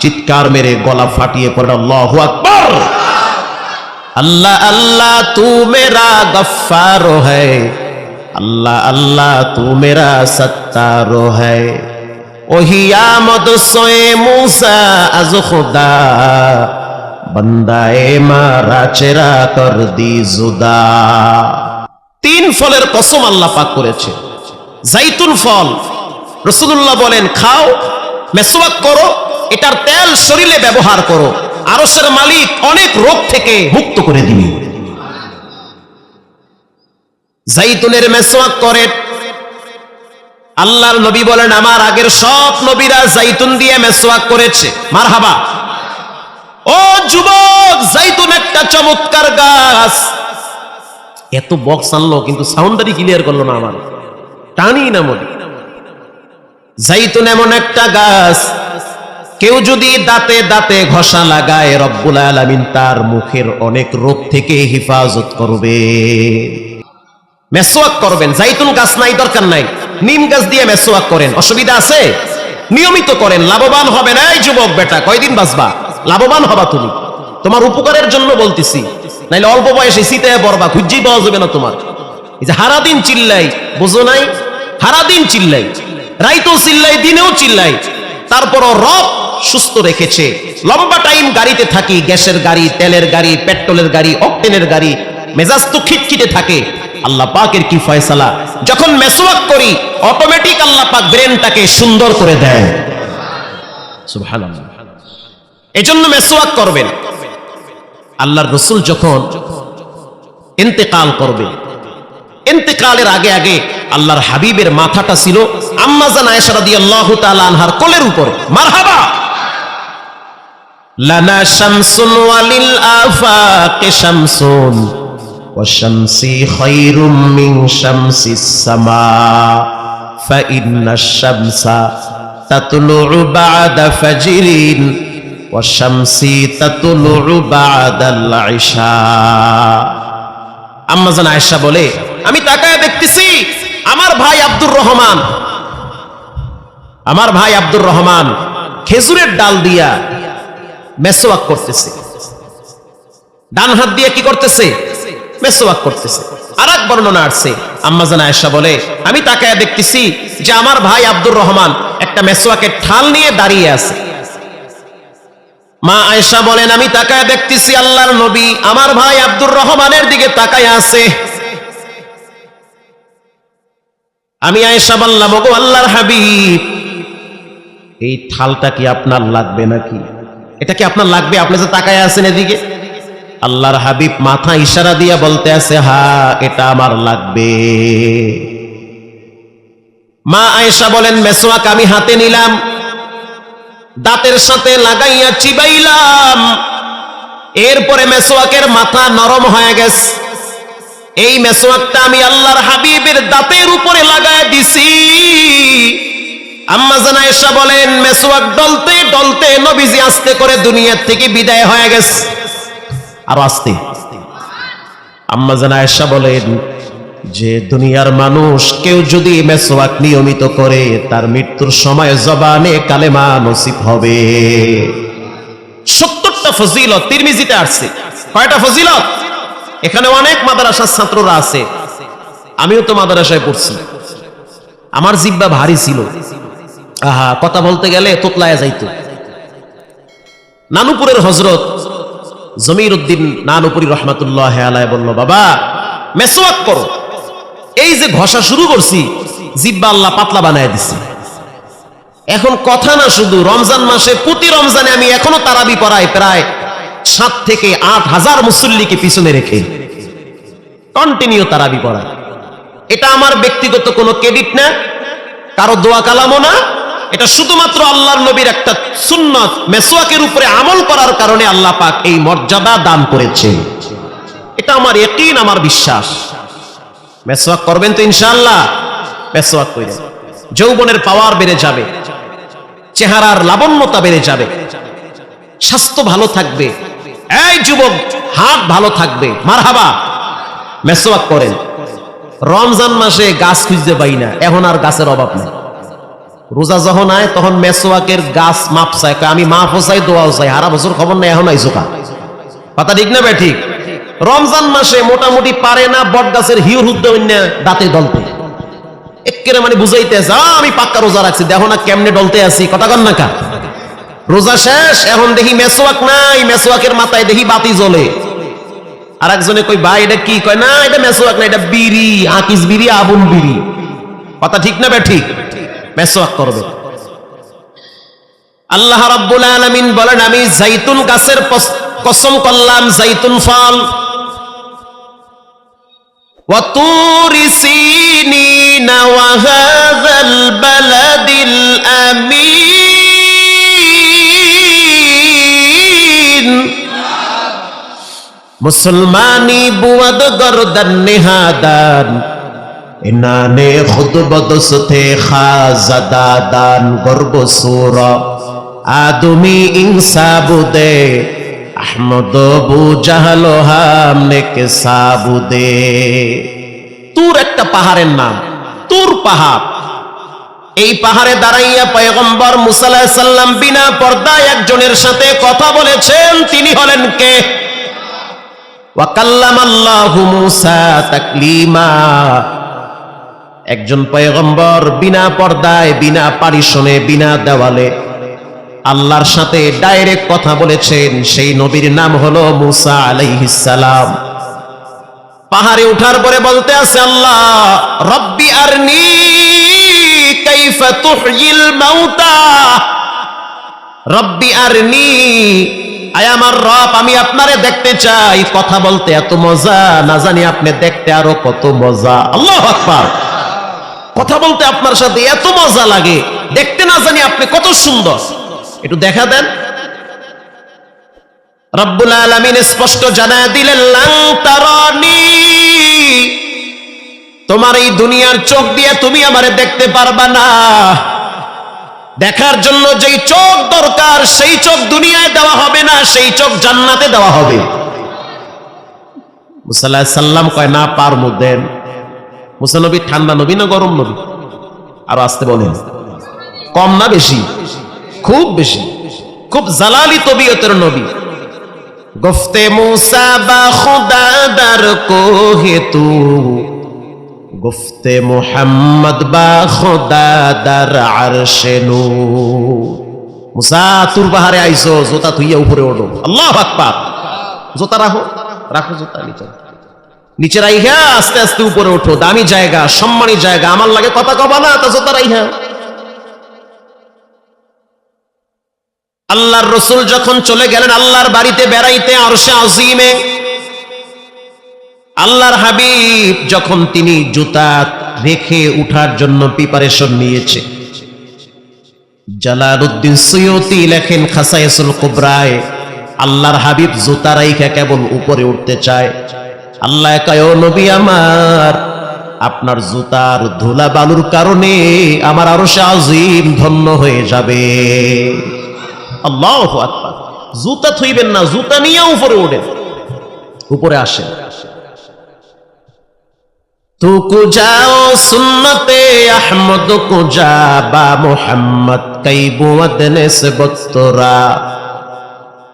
চিৎকার মেরে গলা ফাটিয়ে পড়ে আল্লাহু আকবর। আল্লাহ আল্লাহ, তু মেরা গফার আল্লাহ আল্লাহ, তু মেরা সত্তার হ্যায় ওহিয়া মদ সোয়ে মূসা আজ খোদা। বন্দায়ে মারা চেরা কর দি জুদা। তিন ফলের কসম আল্লাহ পাক করেছে। জাইতুন ফল। রসুল্লাহ বলেন, খাও মেসোয়াক করো, এটার তেল শরীরে ব্যবহার করো। আরসের মালিক অনেক রোগ থেকে মুক্ত করে দিবে। জাইতুনের মেসোয়াক করে। আল্লাহর নবী বলেন, আমার আগের সব নবীরা জাইতুন দিয়ে মেসোয়াক করেছে। মারহাবা। ও যুবক, জাইতুন একটা চমৎকার গাছ। এত বক্স আনলো, কিন্তু সাউন্ডারি ক্লিয়ার করল না আমার। টানি না মনে। জাইতুন এমন একটা গাছ, কেউ যদি দাঁতে দাঁতে ঘষা লাগায়, রব্বুল আলামিন তার মুখের অনেক রোগ থেকে হেফাজত করবে। মেসোয়াক করবেন, জাইতুন গাছ নাই, দরকার নাই। নিম গাছ দিয়ে মেসোয়াক করেন, অসুবিধা আছে? নিয়মিত করেন, লাভবান হবে না এই যুবক বেটা, কয়দিন বাঁচবা? লাভবান হবা তুমি। তোমার উপকারের জন্য বলতেছি। নাইলে অল্প বয়সে শীতে পড়বা, খুঁজেই পাওয়া যাবে না তোমার। এই যে হারাদিন চিল্লাই, বোঝো নাই? হারাদিন চিল্লাই, রাইতেও চিল্লাই, দিনেও চিল্লাই। তারপরও রব সুস্থ রেখেছে। লম্বা টাইম গাড়িতে থাকি, গ্যাসের গাড়ি, তেলের গাড়ি, পেট্রোলের গাড়ি, অকটেনের গাড়ি, মেজাজ তো খিটখিটে থাকে। আল্লাহ পাকের কি ফয়সালা? যখন মেসওয়াক করি অটোমেটিক আল্লাহ পাক ব্রেনটাকে সুন্দর করে দেয়। সুবহানাল্লাহ। এজন্য মেসোয়াক করবেন। আল্লাহর রসুল যখন ইন্তেকাল করবে, ইন্তেকালের আগে আগে আল্লাহর হাবিবের মাথাটা ছিল আম্মাজান আয়েশা রাদিয়াল্লাহু তাআলা আনহার কোলের উপরে। মারহাবা! লানা শামসুন ওয়ালিল আফাকে শামসুন ওয়াশামসি খায়রুম মিন শামসিস সামা ফাইন্নাশ শামসা তাতলু বা'দা ফাজরিন ওয়াশামসি বলে, আমি তাকায় দেখতেছি, আমার ভাই আব্দুর রহমান। আমার ভাই আব্দুর রহমান খেজুরের ডাল দিয়া মেসোয়াক করতেছে। ডান হাত দিয়ে কি করতেছে? মেসোয়াক করতেছে। আর এক বর্ণনা আসছে। আম্মাজান আয়েশা বলে, আমি তাকায় দেখতেছি যে আমার ভাই আব্দুর রহমান একটা মেসোয়াকের ঠাল নিয়ে দাঁড়িয়ে আছে। মা আয়েশা বলেন, আমি তাকায় দেখতেছি আল্লাহর নবী, আমার ভাই আব্দুর রহমানের দিকে তাকায় আছে। আমি আয়েশা বললাম, ওগো আল্লাহর হাবিব, এই ঠালটা কি আপনার লাগবে নাকি? এটা কি আপনার লাগবে? আপনি যে তাকায় আছেন এদিকে? আল্লাহর হাবিব মাথা ইশারা দিয়া বলতে আছে, হা, এটা আমার লাগবে। মা আয়েশা বলেন মেসোয়াক আমি হাতে নিলাম। দাঁতের সাথে লাগাইয়া চিবাইলাম। এরপরে মেসোয়াকের মাথা নরম হয়ে গেছে। এই মেসোয়াকটা আমি আল্লাহর হাবিবের দাঁতের উপরে লাগায় দিছি। আম্মা জানা এসা বলেন, মেসোয়াক ডলতে ডলতে নবীজি আস্তে করে দুনিয়ার থেকে বিদায় হয়ে গেছে। আরও আস্তে। আম্মা জানা এসা বলেন যে দুনিয়ার মানুষ কেউ যদি মেসোয়াক নিয়মিত করে, তার মৃত্যুর সময় জবানে কালেমা নসিব হবে। সত্তরটা ফজিলত তিরমিজিতে আসছে। কয়টা ফজিলত? এখানে অনেক মাদ্রাসার ছাত্ররা আছে। আমিও তো মাদ্রাসায় পড়ছি। আমার জিব্বা ভারী ছিল। আহা, কথা বলতে গেলে তোতলায় যাইতো। নানুপুরের হজরত জমির উদ্দিন নানুপুরি রহমাতুল্লাহ আলায় বলল, বাবা মেসোয়াক করো। এই যে ঘষা শুরু করছি, জিব্বা আল্লাহ পাতলা বানায় দিছি। এখন কথা না শুধু, রমজান মাসে প্রতি রমজানে আমি এখনও তারাবি পড়াই প্রায় সাত থেকে আট হাজার মুসল্লিকে পিছনে রেখে। কন্টিনিউ তারাবি পড়াই। এটা আমার ব্যক্তিগত কোনো ক্রেডিট না, কারও দোয়া কালামও না। এটা শুধুমাত্র আল্লাহর নবীর একটা সুন্নত মেসোয়াকের উপরে আমল করার কারণে আল্লাহ পাক এই মর্যাদা দান করেছে এটা আমার একই আমার বিশ্বাস। মেসোয়াক করবেন তো ইনশাআল্লাহ। মেসোয়াক করে যৌবনের পাওয়ার বেড়ে যাবে। চেহারার লাবণ্যতা বেড়ে যাবে। স্বাস্থ্য ভালো থাকবে। এই যুবক, হাত ভালো থাকবে। মারহাবা। মেসোয়াক করেন। রমজান মাসে গাছ খুঁজতে পাই না। এখন আর গাছের অভাব নেই। রোজা যখন আয়, তখন মেসোয়াকের গাছ মাপ চাই কয়, আমি মাপও চাই, দোয়াও চাই। হারা বছর খবর নেই, এখন আইসো কা? কথা ঠিক না বে ঠিক? রমজান মাসে মোটামুটি পারে না বট গাছের হিউর হুদ্দে দাঁতে দলতে। একেবারে মানে বুঝাইতেছে "আ, আমি পাক্কা রোজা রাখছি। দেখো না কেমনে ডলতে আছি কথা কন না কা রোজা শেষ এখন দেখি মেসোয়াক নাই মেসোয়াকের মাথায় দেখি বাতি জ্বলে। আর একজনে কই ভাই এটা কি? কয় না এটা মেসোয়াক না এটা বিড়ি আকিস বিড়ি আবুল বিড়ি। কথা ঠিক না বে ঠিক? মেসোয়াক করবে। আল্লাহ রাব্বুল আলামিন বলেন আমি জাইতুন গাছের কসম করলাম জাইতুন ফল। وطور سينين وهذا البلد الأمين مسلمانی بود گردن نهادان انہاں نے خود بدستے خازدادان گرب سورا آدمی انسابو دے জাহালো হামনে কে সাবুদে। তুর একটা পাহাড়ের নাম, তুর পাহাড়। এই পাহাড়ে দাঁড়াইয়া পয়গম্বর মুসাল্লাহ সাল্লাম বিনা পর্দায় একজনের সাথে কথা বলেছেন, তিনি হলেন কে? একজন পয়গম্বর বিনা পর্দায়, বিনা পারিশনে বিনা দেওয়ালে আল্লাহর সাথে ডাইরেক্ট কথা বলেছেন, সেই নবীর নাম হলো মুসা আলাইহিস সালাম। পাহাড়ে উঠার পরে বলতে আছে আল্লাহ, রব্বি মাউতা। রব্বি আরনি, আয় আমার রব, আমি আপনারে দেখতে চাই। কথা বলতে এত মজা, না জানি আপনি দেখতে আরও কত মজা। আল্লাহ আকবার। কথা বলতে আপনার সাথে এত মজা লাগে, দেখতে না জানি আপনি কত সুন্দর। একটু দেখা দেন। রব্বুল আলামিন স্পষ্ট জানা দিলেন তোমার এই দুনিয়ার চোখ দিয়ে তুমি আমারে দেখতে পারবা না। দেখার জন্য যেই চোখ দরকার, সেই চোখ দুনিয়ায় দেওয়া হবে না, সেই চোখ জান্নাতে দেওয়া হবে। মুসাল্লাহ সাল্লাম কয়, না, পার দেন মুসা নবী ঠান্ডা নবী না গরম নবী? আর আসতে বলেন। কম না বেশি? খুব বেশি, খুব জালালি তবিয়তের নবী। গফতে মুসা বা খুদা দার কো হেতু গুফতে মোহাম্মদ বা খোদা দার আরশে নূর মুসা, তুর পাহাড়ে আইসো, জোতা তুইয়া উপরে ওঠো। আল্লাহ আকবার। জোতা রাখো রাখো জোতা নিচে। নিচে রাইহা, আস্তে আস্তে উপরে ওঠো। দামি জায়গা, সম্মানী জায়গা। আমার লাগে কথা কবা না তা জোতা রাইহা। আল্লাহর রসুল যখন চলে গেলেন আল্লাহর বাড়িতে বেড়াইতে আরশে আজিমে, আল্লাহর হাবিব যখন তিনি জুতা রেখে উঠার জন্য প্রিপারেশন নিয়েছে, জালালউদ্দিন সৈয়তি লেখেন খাসাইসুল কুবরায়, আল্লাহর হাবিব জুতা রাইখা কেবল উপরে উঠতে চায়। আল্লাহ কয় নবী আমার, আপনার জুতার ধুলা বালুর কারণে আমার আরও আজিম ধন্য হয়ে যাবে। আল্লাহ আকবার জুতা থইবেন না জুতা নিয়ে উপরে ওঠেন উপরে আসেন तू को जाओ सुन्नते अहमद को जा बा मोहम्मद कई बुवत ने से बतरा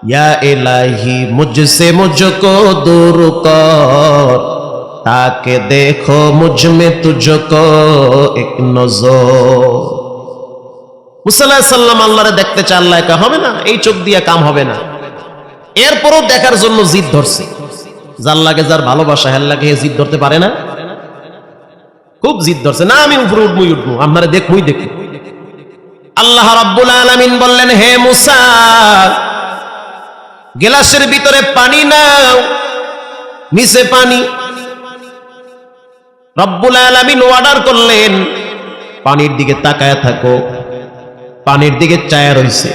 या इलाही मुझसे मुझको दूर कर ताकि देखो मुझ में तुझको एक नजर মুসাল্লাহ সাল্লাম আল্লাহরে দেখতে চায়, আল্লাহ হবে না, এই চোখ দিয়ে কাম হবে না। এরপরও দেখার জন্য জিদ ধরছে। যার লাগে যার ভালোবাসা হেল লাগে জিদ ধরতে পারে না। খুব জিদ ধরছে। না, আমি উপরে উঠবই উঠবো। আপনারা দেখবই দেখব আল্লাহ রাব্বুল আলামিন বললেন, হে মুসা, গেলাসের ভিতরে পানি নাও, নিচে পানি। রব্বুল আলামিন অর্ডার করলেন, পানির দিকে তাকায় থাকো। পানির দিকে চায়া রইছে।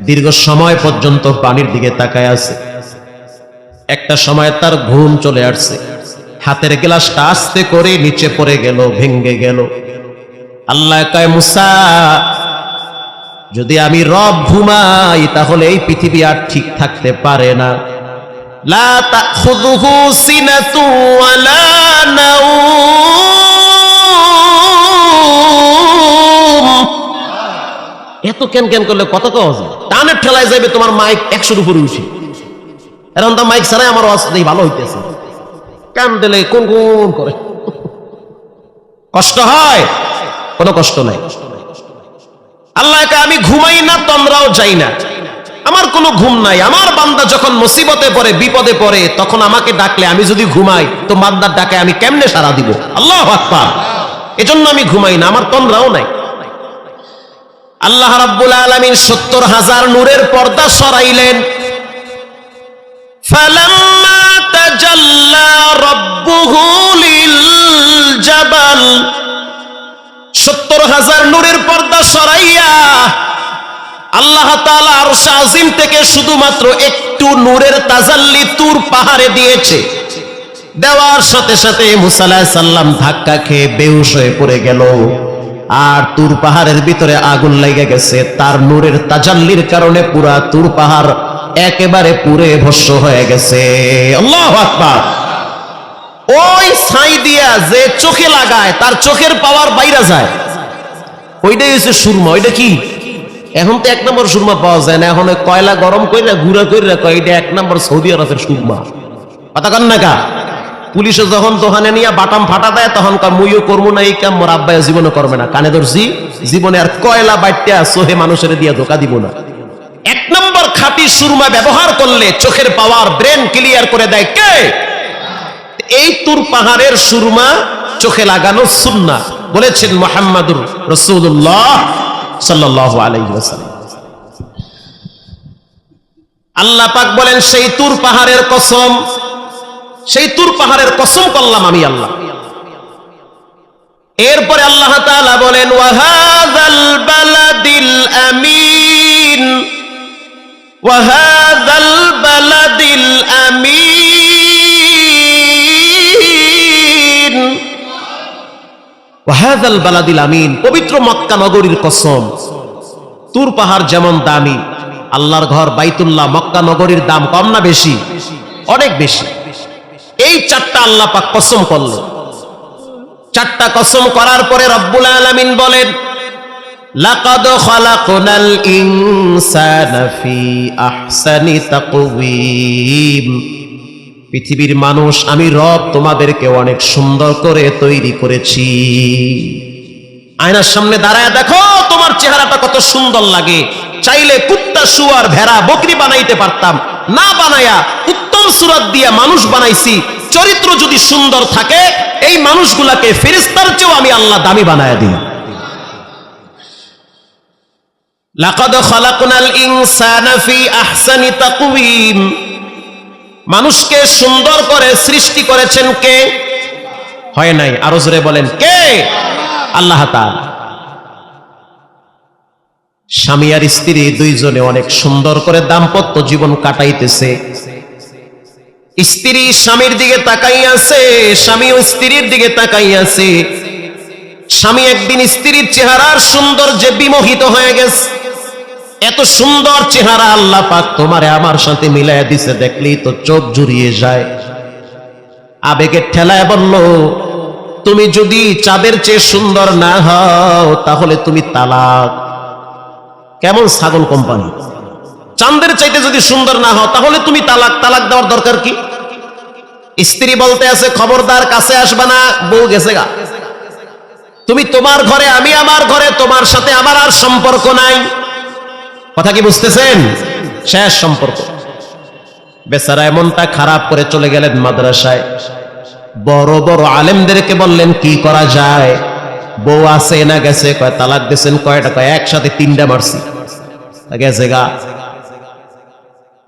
দীর্ঘ সময় পর্যন্ত পানির দিকে তাকায় আছে। একটা সময় তার ঘুম চলে আসছে। হাতের গ্লাসটা আস্তে করে নিচে পড়ে গেল ভেঙ্গে গেল। আল্লাহ কয়, মুসা, যদি আমি রব ঘুমাই, তাহলে এই পৃথিবী আর ঠিক থাকতে পারে না। লা এত কেন কেন করলে কত কওয়া যায়? টানের ঠেলায় যাবে তোমার মাইক একশোর উপরে উঠে। এখন তো মাইক ছাড়াই আমার আওয়াজ নেই, ভালো হইতেছে। কান দিলে কোন কোন করে। কষ্ট হয়? কোনো কষ্ট নাই। আল্লাহকে আমি ঘুমাই না, তোমরাও যাই না। আমার কোনো ঘুম নাই। আমার বান্দা যখন মুসিবতে পড়ে, বিপদে পড়ে, তখন আমাকে ডাকলে, আমি যদি ঘুমাই, তো বান্দার ডাকে আমি কেমনে সারা দিব? আল্লাহ আকবার। এজন্য আমি ঘুমাই না, আমার তন্দ্রাও নাই। আল্লাহ রাব্বুল আলামিন সত্তর হাজার নূরের পর্দা সরাইলেন। ফালাম্মা তাজাল্লা রাব্বুহু সত্তর হাজার নূরের পর্দা সরাইয়া আল্লাহ তাআলা আরশ আজিম থেকে শুধুমাত্র একটু নূরের তাজাল্লি তুর পাহাড়ে দিয়েছে। দেওয়ার সাথে সাথে মুসা আলাইহিস ধাক্কা খেয়ে বেহুশ হয়ে পড়ে গেল। আর তুর পাহাড়ের ভিতরে আগুন লেগে গেছে, তার নূরের তাজাল্লির কারণে পুরা তুর পাহাড় একেবারে পুরে ভস্য হয়ে গেছে। আল্লাহু আকবার। ওই ছাই দিয়া যে চোখে লাগায়, তার চোখের পাওয়ার বাইরে যায়। ওইটাই হচ্ছে সুরমা, ওইটা কি? এখন তো এক নম্বর সুরমা পাওয়া যায় না, এখন কয়লা গরম কইরা ঘুরা কয়, এটা এক নম্বর সৌদি আরবের সুরমা। কথা কান না কা? পুলিশে যখন দোকানে নিয়ে বাটাম ফাটা দেয়, তখন মুইও করব না, এই কাম মোর আব্বাই জীবনে করবে না। কানে ধরছি, জীবনে আর কয়লা বাইটটা সোহে মানুষের দিয়া ধোকা দিব না। এক নম্বর খাঁটি সুরমা ব্যবহার করলে চোখের পাওয়ার ব্রেন ক্লিয়ার করে দেয় কে? এই তুর পাহাড়ের সুরমা চোখে লাগানো সুন্না, বলেছেন মোহাম্মদুর রসুল্লাহ সাল্লাহ আলাইসাল্লাম আল্লাহ পাক বলেন, সেই তুর পাহাড়ের কসম সেই তুর পাহাড়ের কসম করলাম আমি আল্লাহ। এরপরে আল্লাহ বলেন আমিন। আমিন, পবিত্র মক্কা নগরীর কসম। তুর পাহাড় যেমন দামি, আল্লাহর ঘর বাইতুল্লাহ মক্কা নগরীর দাম কম না বেশি? অনেক বেশি। এই চারটা আল্লাহ পাক কসম করলেন চারটা কসম করার পরে রব্বুল আলামিন বলেন, লাকাদ খালাকনাল ইনসানা ফি আহসানি তাকওয়িম। পৃথিবীর মানুষ, আমি রব তোমাদেরকে অনেক সুন্দর করে তৈরি করেছি। আয়নার সামনে দাঁড়ায় দেখো, তোমার চেহারাটা কত সুন্দর লাগে। চাইলে কুত্তা শুয়ার ভেড়া, বকরি বানাইতে পারতাম। না বানায়া সুরাত দিয়া মানুষ বানাইছি, চরিত্র যদি সুন্দর থাকে, এই মানুষগুলাকে ফেরেস্তার চেয়েও আমি আল্লাহ দামি বানায়া দিই। মানুষকে সুন্দর করে সৃষ্টি করেছেন কে? হয় নাই? আরও জোরে বলেন, কে? আল্লাহ স্বামী আর স্ত্রী দুইজনে অনেক সুন্দর করে দাম্পত্য জীবন কাটাইতেছে। স্ত্রী স্বামীর দিকে তাকাই আছে স্বামী ও স্ত্রীর দিকে তাকাই আছে। স্বামী একদিন স্ত্রীর চেহারার সুন্দর যে বিমোহিত হয়ে গেছে। এত সুন্দর চেহারা আল্লাহ পাক তোমারে আমার সাথে মিলাইয়া দিছে, দেখলেই তো চোখ জুড়িয়ে যায়। আবেগের ঠেলায় বলল, তুমি যদি চাঁদের চেয়ে সুন্দর না হও, তাহলে তুমি তালাক। কেমন ছাগল কোম্পানি? চাঁদের চাইতে যদি সুন্দর না হও, তাহলে তুমি তালাক। তালাক দেওয়ার দরকার কি? স্ত্রী বলতে আছে, খবরদার কাছে আসবে না। বউ গেছে গা। তুমি তোমার ঘরে, আমি আমার ঘরে, তোমার সাথে আমার আর সম্পর্ক নাই। কথা কি বুঝতেছেন? শেষ সম্পর্ক। বেচারা এমনটা খারাপ করে চলে গেলেন মাদ্রাসায়। বড় বড় আলেমদেরকে বললেন, কি করা যায়? বউ আছে না গেছে, কয় তালাক দিয়েছেন, কয়টা, কয় একসাথে তিনটা মারছি। গেছে গা।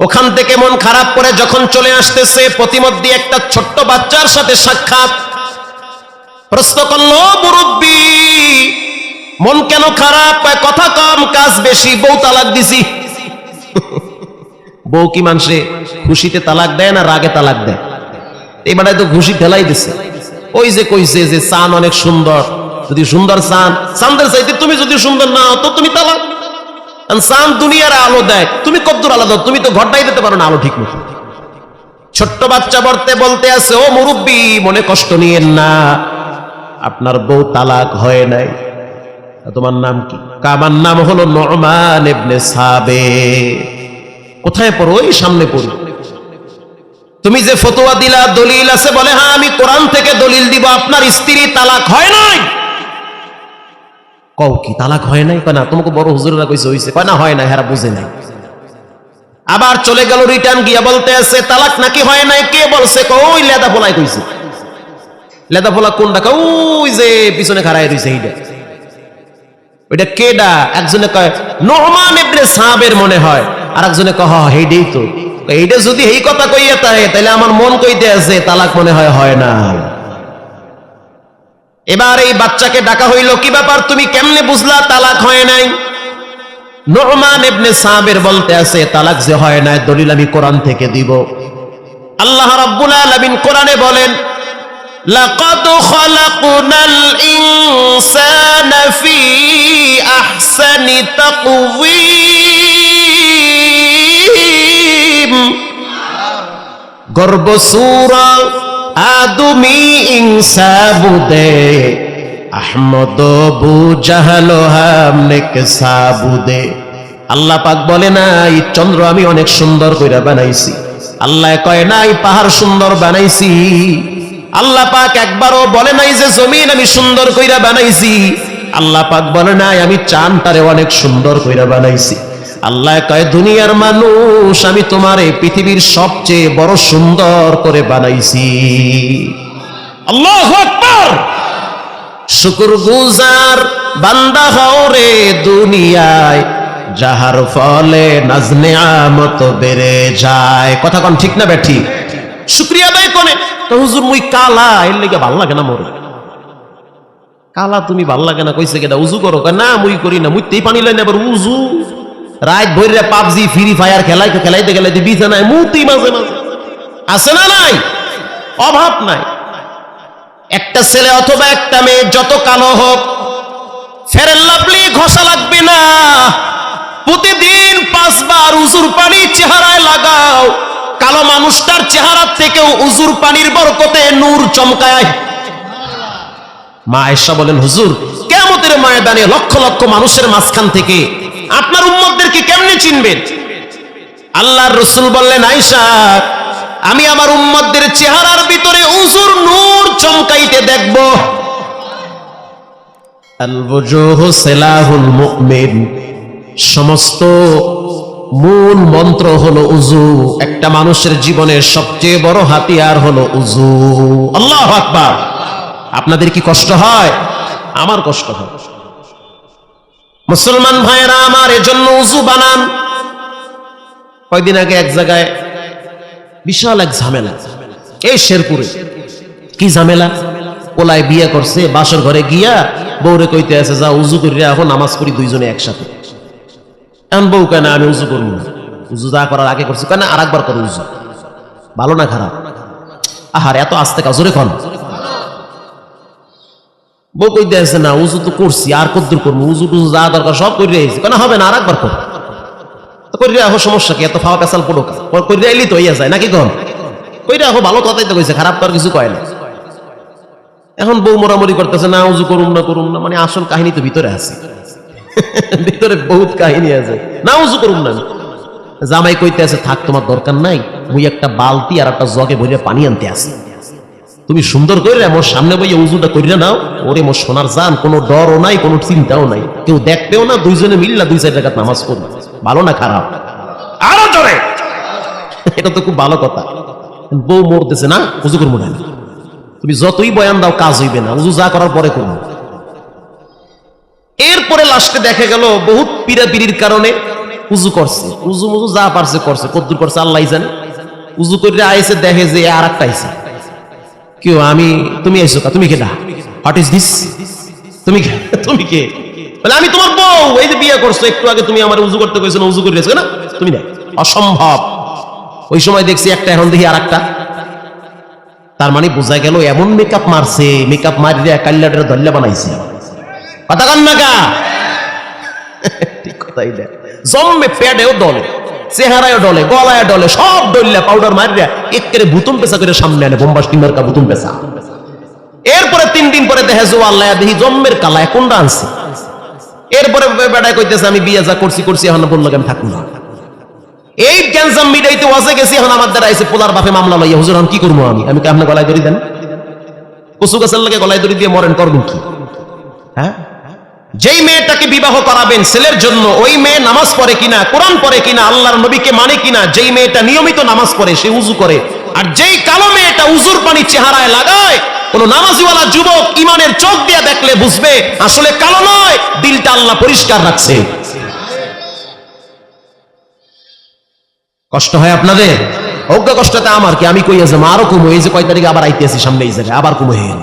ওখান থেকে মন খারাপ করে যখন চলে আসতেছে, প্রতিমধ্যে একটা ছোট্ট বাচ্চার সাথে সাক্ষাৎ। প্রশ্ন করল, মুরব্বী, মন কেন খারাপ? কথা কম, কাজ বেশি, বউ তালাক দিছি। বউ কি মানুষে খুশিতে তালাক দেয় না রাগে তালাক দেয়? এবারে তো ঘুষি ঠেলাই দিছে। ওই যে কইছে যে চান অনেক সুন্দর। যদি সুন্দর চান, চান্দের চাইতে তুমি যদি সুন্দর না তো তুমি তালাক চান দুনিয়ার আলো দেয়। তুমি কদ্দুর আলো দাও, তুমি তো ঘরটাই দিতে পারো না আলো ঠিক মতো। ছোট্ট বাচ্চা বলতে বলতে আছে, ও মুরব্বী, মনে কষ্ট নিয়েন না। আপনার বউ তালাক হয় নাই। তোমার নাম কি? কামার নাম হলো নরমান এবনে সাবে কোথায় পড়ো? ওই সামনে পড়ো। তুমি যে ফতোয়া দিলা, দলিল আছে, বলে হ্যাঁ আমি কোরআন থেকে দলিল দিব, আপনার স্ত্রী তালাক হয় নাই। কও কি, তালাক হয় নাই? কয় না, তোমাকে বড় হুজুরেরা কইছে, হইছে। কয় না, হয় না হেরা বুঝে নাই। আবার চলে গেল রিটার্ন গিয়া বলতে আছে তালাক নাকি হয় নাই? কে বলছে? কও ওই লেদা ফোলাই কইছে। লেদা ফোলা কোনটা? কয়, ওই যে পিছনে খাড়াই রইছে এইটা। ওইটা কেডা? একজনে কয়, নহমান ইবনে সাহাবের মনে হয়। আর একজনে কয় হ্যাঁ তো। এইটা যদি এই কথা কইয়া তাহে তাহলে আমার মন কইতে আছে তালাক মনে হয় হয় না এবার এই বাচ্চাকে ডাকা হইল, কি ব্যাপার? তুমি কেমনে বুঝলা? তালাক হয় নাই। নোমান এবনে সাহাবের বলতে আছে, তালাক যে হয় নাই, দলিল আমি কোরআন থেকে দিব। আল্লাহ রব্বুল আলামিন কোরআনে বলেন, লাকাদ খালাকনাল ইনসানা ফি আহসানি তাকওয়িম। গর্ব সূরা আদমি ইনসাবুদে আহমদ বু জাহালো হামনেক সাবুদে আল্লাহ পাক বলে, নাই, চন্দ্র আমি অনেক সুন্দর কইরা বানাইছি। আল্লাহ কয়, নাই, পাহাড় সুন্দর বানাইছি। আল্লাহ পাক একবারও বলে নাই যে, জমিন আমি সুন্দর কইরা বানাইছি। আল্লাহ পাক বলে, নাই, আমি চানটারে অনেক সুন্দর কইরা বানাইছি। আল্লাহ কয়, দুনিয়ার মানুষ, আমি তোমার এই পৃথিবীর সবচেয়ে বড় সুন্দর করে বানাইছি। আল্লাহ শুকুর গুজার বান্দা হও রে দুনিয়ায়, যাহার ফলে নাজনে আমত বেড়ে যায়। কথা কোন ঠিক না বেঠি? শুক্রিয়া আদায় করে তো হুজুর, মুই কালা, এর লেগে ভালো লাগে না মোর। কালা তুমি ভালো লাগে না, কইছে কেটা উজু করো। না, মুই করি না, মুই তেই পানি লাইন আবার উজু। রাত ভৈরে পাবজি ফ্রি ফায়ার খেলাই খেলাইতে খেলাইতে বিছানায় মুতি মাঝে মাঝে। আছে না নাই? অভাব নাই। একটা ছেলে অথবা একটা মেয়ে, যত কালো হোক ফেরেন লাভলি ঘষা লাগবে না। প্রতিদিন পাঁচবার উজুর পানি চেহারায় লাগাও। কালো মানুষটার চেহারা থেকেও উজুর পানির বরকতে নূর চমকায়। মা আয়েশা বলেন, হুজুর কেমতের ময়দানে লক্ষ লক্ষ মানুষের মাঝখান থেকে আপনার উম্মতদেরকে কেমনে চিনবেন? আল্লাহর রসুল বললেন, আয়েশা, আমি আমার উম্মতদের চেহারার ভিতরে উজুর নূর চমকাইতে দেখব। সমস্ত মূল মন্ত্র হলো উজু। একটা মানুষের জীবনের সবচেয়ে বড় হাতিয়ার হলো উজু। আল্লাহ আকবার। আপনাদের কি কষ্ট হয়? আমার কষ্ট হয়। মুসলমান ভাইয়েরা আমার এজন্য উজু বানান। কয়দিন আগে এক জায়গায় বিশাল এক ঝামেলা। এই শেরপুরে। কি ঝামেলা? পোলায় বিয়ে করছে, বাসর ঘরে গিয়া বউরে কইতে আছে যা উজু করিয়া এখন নামাজ পড়ি দুইজনে একসাথে। এখন বউ কেন আমি উজু করব উজু যা করার আগে করছি। কেন আর একবার করো উজু। ভালো না খারাপ? আহার, এত আস্তে কাজ জোরে খন বউ কইতে আছে, না, উজু তো করছি, আর কদ্দুর করব? উজু টুজু যা দরকার সব করে আইছি। কেন হবে না, আর একবার কর। তো করি রাখো সমস্যা কি? এত ফাওয়া পেশাল পড়ো করি আইলি তো যায়, নাকি কন? কই রাখো ভালো কথাই তো কইছে, খারাপ তো কিছু কয় না। এখন বউ না, উজু করুম না না মানে আসল কাহিনী তো ভিতরে ভিতরে বহুত কাহিনী আছে। না, উজু না জামাই কইতে আছে, থাক, তোমার দরকার নাই, মুই একটা বালতি আর একটা জগে ভরে পানি আনতে আসি। তুমি সুন্দর করে আমার সামনে বইয়ে উজুটা করিয়া নাও ওরে মোর সোনার জান কোনো ডরও নাই কোনো চিন্তাও নাই। কেউ দেখবেও না দুইজনে মিললা দুই চার জায়গা নামাজ পড়বে। ভালো না খারাপ? আরও জোরে! এটা তো খুব ভালো কথা। বউ মরতেছে না উজু করব না। তুমি যতই বয়ান দাও কাজ হইবে না। উজু যা করার পরে করব। এরপরে লাস্টে দেখা গেল বহুত পিড়াপিড়ির কারণে উজু করছে। উজু মুজু যা পারছে করছে কদ্দুর করছে আল্লাহ জানে। উজু করে আইসে দেখে যে আর একটা আইসে। কেউ আমি, তুমি কা, তুমি কে না হোয়াট ইজ দিস তুমি কে তুমি কে? বলে, আমি তোমার বউ। এই যে বিয়ে করছ, একটু আগে তুমি আমার উজু করতে কইছো, না উজু করে না তুমি না অসম্ভব। ওই সময় দেখছি একটা, এখন দেখি আর একটা তার মানে বোঝা গেল, এমন মেকআপ মারছে মেকআপ মারিয়ে কাল্লাটা ধল্লা বানাইছে। কথা কন না গা ঠিক কথাই দেখ জম্মে প্যাডেও দলে। চেহারায় ডলে গলায় ডলে, সব ডললে পাউডার মারিয়া একেরে ভুতুম পেশা করে সামনে আনে বোম্বা স্টিমার কা ভুতুম পেশা এরপরে তিন দিন পরে দেখে জো আল্লাহ, দেখি জম্মের কালায় কোনটা আনছে। এরপরে বেড়ায় কইতেছে, আমি বিয়ে যা করছি করছি, এখন বলল আমি থাকুন না। এই ক্যান্সার মিটাইতে ওয়াজে গেছি, এখন আমার দ্বারা এসে পোলার বাপে মামলা লইয়া। হুজুর আমি কি করব আমি? আমি কি আপনার গলায় দড়ি দেন? কচু গাছের লাগে গলায় দড়ি দিয়ে মরেন করবেন কি? হ্যাঁ? যেই মেয়েটাকে বিবাহ করাবেন, ছেলের জন্য ওই মেয়ে নামাজ পড়ে কিনা, কোরআন পড়ে কিনা, আল্লাহর নবীকে মানে কিনা, যেই মেয়েটা নিয়মিত নামাজ পড়ে, সে উজু করে। আর যেই কালো মেয়েটা উজুর পানি চেহারায় লাগায়, কোন নামাজিওয়ালা যুবক ইমানের চোখ দিয়ে দেখলে বুঝবে, আসলে কালো নয়, দিলটা আল্লাহ পরিষ্কার রাখছে। কষ্ট হয় আপনাদের? অজ্ঞ কষ্টটা আমার কি? আমি কই আছে আরও কমো, এই যে কয় তারিখে আবার আইতে আছি সামনে, এই জায়গায় আবার কমো হয়ে গেল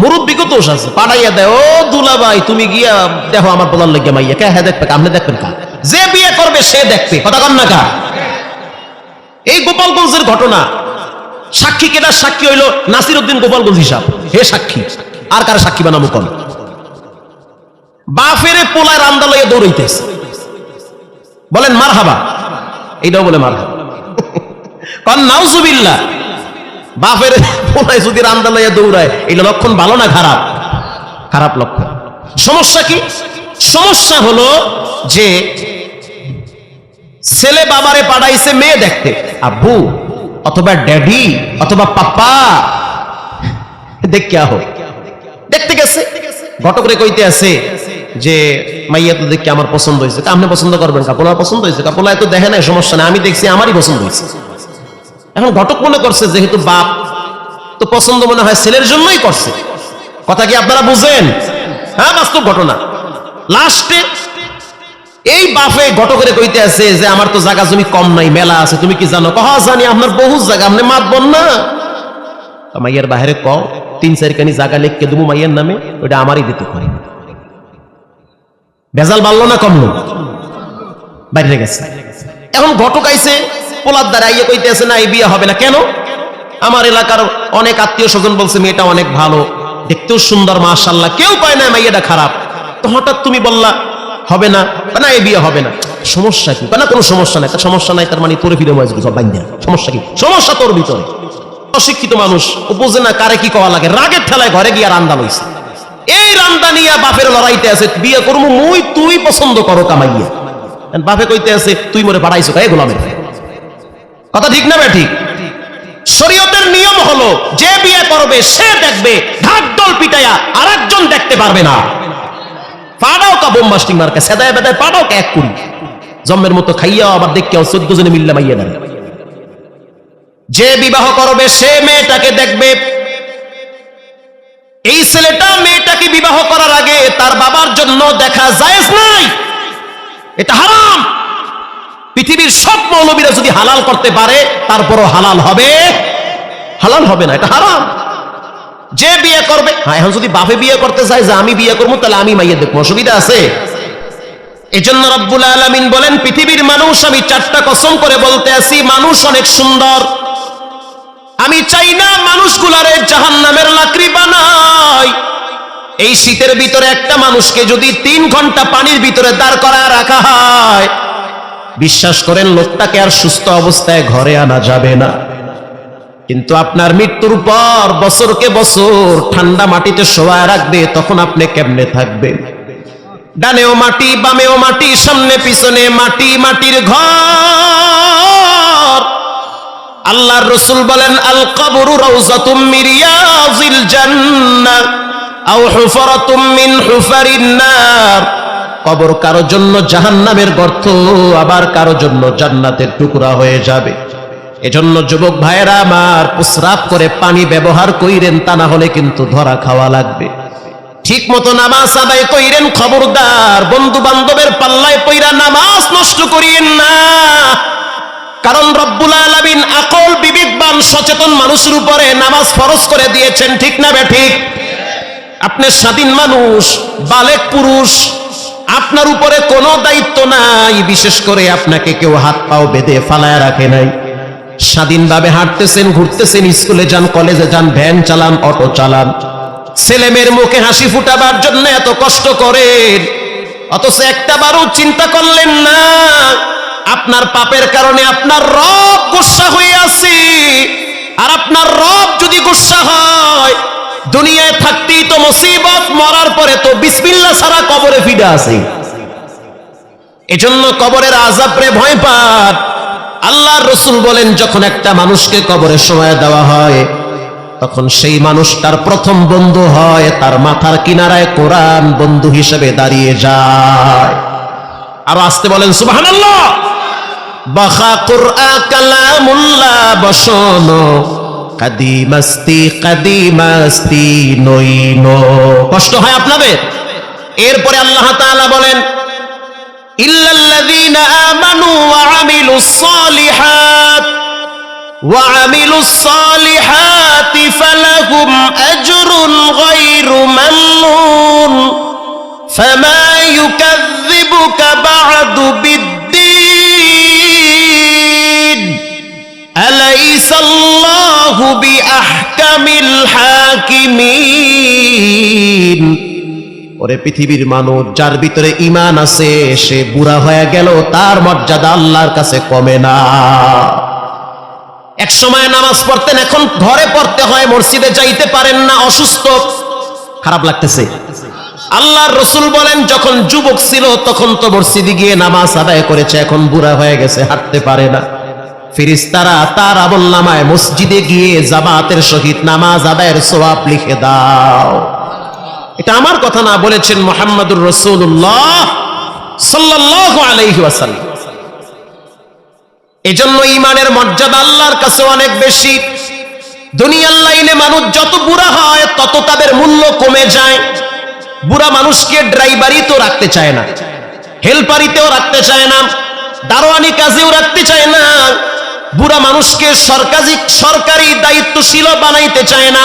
মুরব্বীকে দোষ আছে? পাঠাইয়া দেয়, ও দুলা ভাই তুমি গিয়া দেখো আমার প্রধান লেগে মাইয়া, কে? হ্যাঁ দেখবে আপনি দেখবেন কা? যে বিয়ে করবে, সে দেখবে। কথা কন না কা? এই গোপালগঞ্জের ঘটনা, সাক্ষী কেটার সাক্ষী হইল নাসির উদ্দিন গোপালগঞ্জ হিসাব। হে সাক্ষী, আর কার সাক্ষী বানাবো কন? বাফেরে পোলায় রান্দা লইয়া দৌড়াইতেছে। বলেন মার হাবা এইটাও বলে মার হাবা কন, নাউজুবিল্লাহ। বাপের পোলায় যদি রান্দা লইয়া দৌড়ায় এটা লক্ষণ ভালো না খারাপ? খারাপ লক্ষণ। সমস্যা কি? সমস্যা হলো যে ছেলে বাবারে পাঠাইছে মেয়ে দেখতে, আব্বু, অথবা ড্যাডি, অথবা পাপ্পা। দেখ কে আহ দেখতে গেছে। ঘটকরে কইতে আছে যে, মাইয়া তো দেখি আমার পছন্দ হয়েছে? আপনি পছন্দ করবেন কাপড়া পছন্দ হয়েছে কাপড়া এত দেখে নাই, সমস্যা নাই, আমি দেখছি আমারই পছন্দ হয়েছে। এখন ঘটক মনে করছে যেহেতু বাপ, তো পছন্দ মনে হয় ছেলের জন্যই করছে। কথা কি আপনারা বুঝেন? হ্যাঁ বাস্তব ঘটনা। লাস্টে এই বাপে ঘটকের কইতে আছে যে, আমার তো জায়গা জমি কম নাই, মেলা আছে, তুমি কি জানো? কহ, জানি, আপনার বহু জায়গা, আপনি মাতবন না? মাইয়ের বাহিরে কও, তিন চারখানি জায়গা লিখকে দেবো মাইয়ের নামে ওটা আমারই দিতে পারি ভেজাল বাড়লো না কমলো? বাইরে গেছে। এখন ঘটক আইছে পোলার দ্বারা ইয়ে কইতে আছে না, এই বিয়ে হবে না। কেন? আমার এলাকার অনেক আত্মীয় স্বজন বলছে, মেয়েটা অনেক ভালো, দেখতেও সুন্দর মাশাল্লাহ কেউ পায় না মেয়েটা খারাপ। তো হঠাৎ তুমি বললা, হবে না। না এই বিয়ে হবে না। সমস্যা কি? না কোনো সমস্যা নাই। তার সমস্যা নাই, তার মানে তোর ফিরে বাইন্দা সমস্যা কি? সমস্যা তোর ভিতরে। অশিক্ষিত মানুষ বোঝে না, কারে কি কওয়া লাগে? রাগের ঠেলায় ঘরে গিয়ে রান্দা লইছে। এই রান্দা নিয়ে বাপের লড়াইতে আছে, বিয়ে করব মুই তুই পছন্দ করো কামাইয়া। বাপে কইতে আছে, তুই মরে পাঠাইছো তাই গোলামের কথা ঠিক না বে ঠিক? শরীয়তের নিয়ম হলো, যে বিয়ে করবে, সে দেখবে, ঢাক দল পিটাইয়া আর একজন দেখতে পারবে না। পাড়াও কা বোম্বাস্টিং মার্কে, সেদায় বেদায় পাড়াও কা এক কুড়ি? জম্মের মতো খাইয়া আবার দেখিয়াও চোদ্দ জনে মিল্লা মাইয়া দেন। যে বিবাহ করবে, সে মেয়েটাকে দেখবে। এই ছেলেটা মেয়েটাকে বিবাহ করার আগে তার বাবার জন্য দেখা জায়েজ নাই। এটা হারাম। পৃথিবীর সব মৌলবীরা যদি হালাল করতে পারে, তারপরও হালাল হবে? হালাল হবে না, এটা হারাম। যে বিয়ে করবে হ্যাঁ এখন যদি বাপে বিয়ে করতে চায় যে আমি বিয়ে করব, তাহলে আমি মাইয়ে দেখব, অসুবিধা আছে। এজন্য রব্বুল আলামিন বলেন, পৃথিবীর মানুষ, আমি চারটা কসম করে বলতে আসি মানুষ অনেক সুন্দর। আমি চাই না মানুষগুলারে জাহান নামের লাকড়ি বানাই এই শীতের ভিতরে একটা মানুষকে যদি তিন ঘণ্টা পানির ভিতরে দাঁড় করা রাখা হয় বিশ্বাস করেন, লোকটাকে আর সুস্থ অবস্থায় ঘরে আনা যাবে না। কিন্তু আপনার মৃত্যুর পর বছরকে বছর ঠান্ডা মাটিতে শোয়া রাখবে, তখন আপনি কেমনে থাকবেন? ডানেও মাটি, বামেও মাটি, সামনে পিছনে মাটি, মাটির ঘর। আল্লাহর রসুল বলেন আল কবরু রাউজাতুম মিরিয়াজিল জান্নাহ, আও হুফরাতুম মিন হুফারিন নার। কবর কারও জন্য জাহান্নামের গর্ত, আবার কারও জন্য জান্নাতের টুকরা হয়ে যাবে। এজন্য যুবক ভাইয়েরা আমার প্রস্রাব করে পানি ব্যবহার কইরেন, তা না হলে কিন্তু ধরা খাওয়া লাগবে। ঠিক মতো নামাজ আদায় কইরেন খবরদার বন্ধু বান্ধবের পাল্লায় পইরা নামাজ নষ্ট করিয়েন না। কারণ রব্বুল আলামিন আকল বিবেকবান, সচেতন মানুষের উপরে নামাজ ফরজ করে দিয়েছেন, ঠিক না বে ঠিক? আপনি স্বাধীন মানুষ, বালেক পুরুষ আপনার উপরে কোনো দায়িত্ব নাই, বিশেষ করে আপনাকে কেউ হাত পাও বেঁধে ফালায় রাখে নাই। স্বাধীনভাবে হাঁটতেছেন, ঘুরতেছেন, স্কুলে যান, কলেজে যান, ভ্যান চালান, অটো চালান। ছেলে মেয়ের মুখে হাসি ফুটাবার জন্য এত কষ্ট করেন। অথচ একটা বারও চিন্তা করলেন না, আপনার পাপের কারণে আপনার রব গুসা হয়ে আছে। আর আপনার রব যদি গুসা হয় দুনিয়ায় থাকতেই তো মুসিবত, মরার পরে তো বিসমিল্লা ছাড়া কবরে ফিরে আছে এজন্য কবরের আজাবরে ভয় পান। আল্লাহ রসুল বলেন, যখন একটা মানুষকে কবরের সময় দেওয়া হয়, তখন সেই মানুষটার প্রথম বন্ধু হয়, তার মাথার কিনারায় কোরআন বন্ধু হিসেবে দাঁড়িয়ে যায়। আরও আসতে বলেন সুবাহ বসন। কাদিমাস্তি কাদিমাস্তি নইনো কষ্ট হয় আপনাদের? এরপরে আল্লাহ তাআলা বলেন, ইল্লাল্লাযীনা আমানু ওয়া আমিলুস সালিহাত, ওয়া আমিলুস সালিহাতি ফালাহুম আজরুন গায়রু মামনুন, ফামা ইউকাযযিবুকা বা'দু বিদ্দীন ওরে পৃথিবীর মানুষ, যার ভিতরে ইমান আছে, সে বুড়া হয়ে গেল, তার মর্যাদা আল্লাহর কাছে কমে না। এক সময় নামাজ পড়তেন, এখন ঘরে পড়তে হয়, মসজিদে যাইতে পারেন না, অসুস্থ। খারাপ লাগতেছে। আল্লাহর রসুল বলেন, যখন যুবক ছিল, তখন তো মসজিদে গিয়ে নামাজ আদায় করেছে, এখন বুড়া হয়ে গেছে, হাঁটতে পারে না। ফিরিস্তারা তার আমল নামায় মসজিদে গিয়ে জামাতের সহিত নামাজ আদায়ের সোয়াব লিখে দাও। এটা আমার কথা না বলেছেন মোহাম্মদুর রসুল্লাহ এজন্য ইমানের মর্যাদা আল্লাহর কাছে অনেক বেশি। দুনিয়ার লাইনে মানুষ যত বুড়া হয়, তত তাদের মূল্য কমে যায়। বুড়া মানুষকে ড্রাইভারই তো রাখতে চায় না। হেল্পারিতেও রাখতে চায় না। দারোয়ানি কাজেও রাখতে চায় না। বুড়া মানুষকে সরকারি সরকারি দায়িত্বশীল বানাইতে চায় না।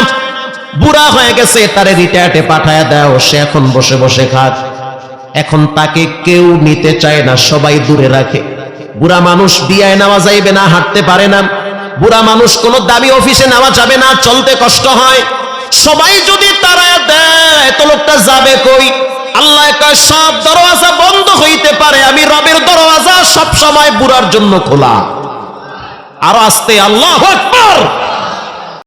বুড়া হয়ে গেছে, তারে রিটায়ার্ডে পাঠায় দাও, সে এখন বসে বসে খাক। এখন তাকে কেউ নিতে চায় না, সবাই দূরে রাখে। বুড়া মানুষ বিয়ায় নেওয়া যাইবে না, হাঁটতে পারে না। বুড়া মানুষ কোনো দামি অফিসে নেওয়া যাবে না, চলতে কষ্ট হয়। সবাই যদি তারা দেয়, তো লোকটা যাবে কই? আল্লাহ সব দরওয়াজা বন্ধ হইতে পারে, আমি রবের দরওয়াজা সব সময় বুড়ার জন্য খোলা। আরও আসতে আল্লাহ